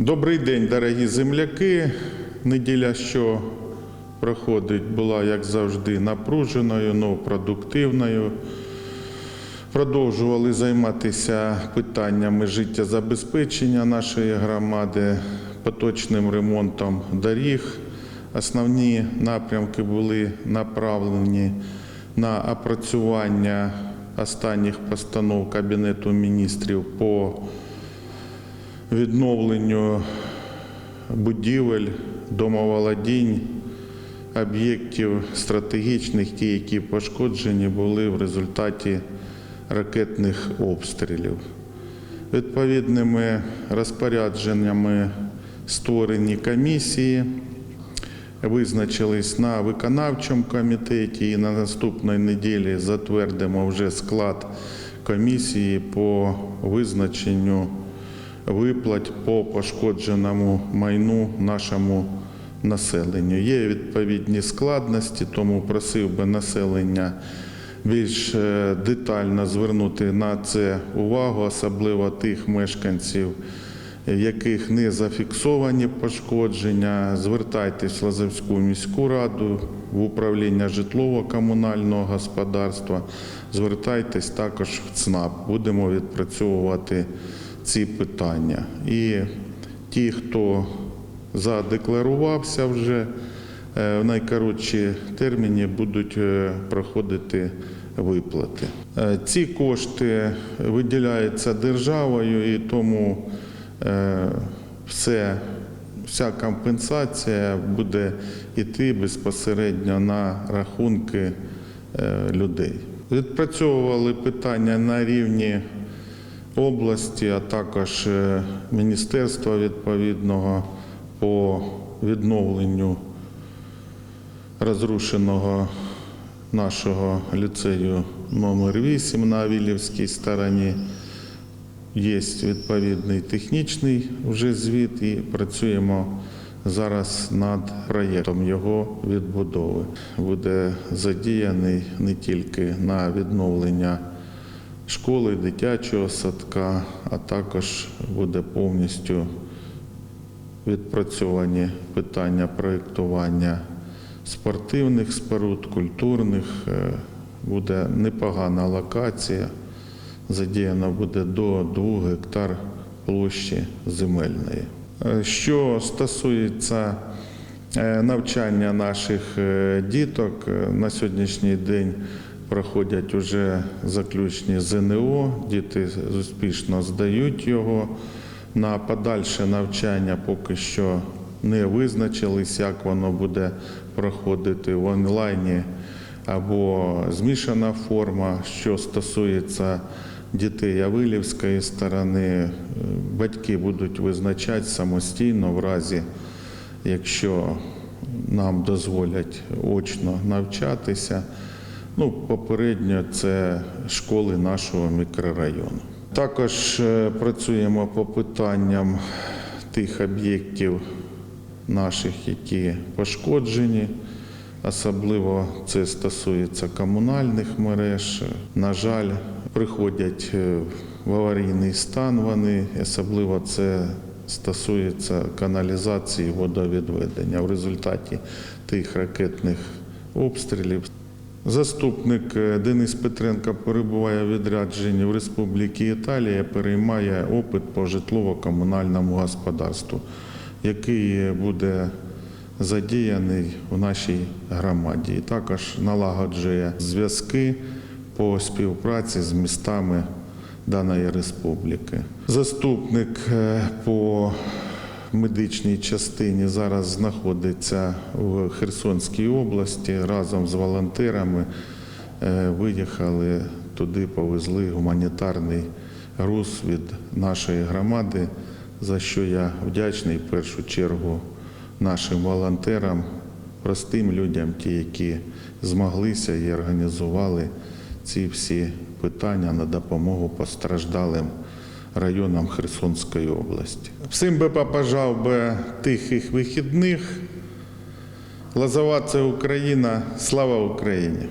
Добрий день, дорогі земляки. Неділя, що проходить, була, як завжди, напруженою, но продуктивною. Продовжували займатися питаннями життєзабезпечення нашої громади, поточним ремонтом доріг. Основні напрямки були направлені на опрацювання останніх постанов Кабінету міністрів по відновленню будівель, домоволодінь, об'єктів стратегічних, ті, які пошкоджені були в результаті ракетних обстрілів. Відповідними розпорядженнями створені комісії, визначились на виконавчому комітеті і на наступної неділі затвердимо вже склад комісії по визначенню виплат по пошкодженому майну нашому населенню. Є відповідні складності, тому просив би населення більш е, детально звернути на це увагу, особливо тих мешканців, яких не зафіксовані пошкодження. Звертайтесь в Лазовську міську раду, в управління житлово-комунального господарства. Звертайтесь також в ЦНАП. Будемо відпрацьовувати ці питання. І ті, хто задекларувався вже е, в найкоротші терміни будуть е, проходити виплати. Е, Ці кошти виділяються державою і тому все, вся компенсація буде йти безпосередньо на рахунки людей. Відпрацьовували питання на рівні області, а також е, міністерства відповідного по відновленню розрушеного нашого ліцею номер 8 на Авілівській стороні. Є відповідний технічний вже звіт і працюємо зараз над проєктом його відбудови. Буде задіяний не тільки на відновлення школи, дитячого садка, а також буде повністю відпрацьовані питання проєктування спортивних споруд, культурних. Е, Буде непогана локація. Задіяно буде до 2 гектар площі земельної. Е, Що стосується е, навчання наших діток, на сьогоднішній день проходять уже заключні ЗНО, діти успішно здають його. На подальше навчання поки що не визначились, як воно буде проходити в онлайні або змішана форма, що стосується дітей Авилівської сторони, батьки будуть визначати самостійно в разі, якщо нам дозволять очно навчатися. Ну, попередньо це школи нашого мікрорайону. Також е, працюємо по питанням тих об'єктів наших, які пошкоджені. Особливо це стосується комунальних мереж. На жаль, приходять е, в аварійний стан вони, особливо це стосується каналізації водовідведення в результаті тих ракетних обстрілів. Заступник е, Денис Петренко перебуває в відрядженні в Республіці Італія, переймає опит по житлово-комунальному господарству, який буде задіяний в нашій громаді. Також налагоджує зв'язки по співпраці з містами даної республіки. Заступник е, по медичній частині зараз знаходиться в Херсонській області разом з волонтерами. е, Виїхали туди, повезли гуманітарний груз від нашої громади, за що я вдячний в першу чергу нашим волонтерам, простим людям, ті, які змоглися і організували ці всі питання на допомогу постраждалим районам Херсонської області. Всім би побажав би тихих вихідних. Лазова це Україна, слава Україні!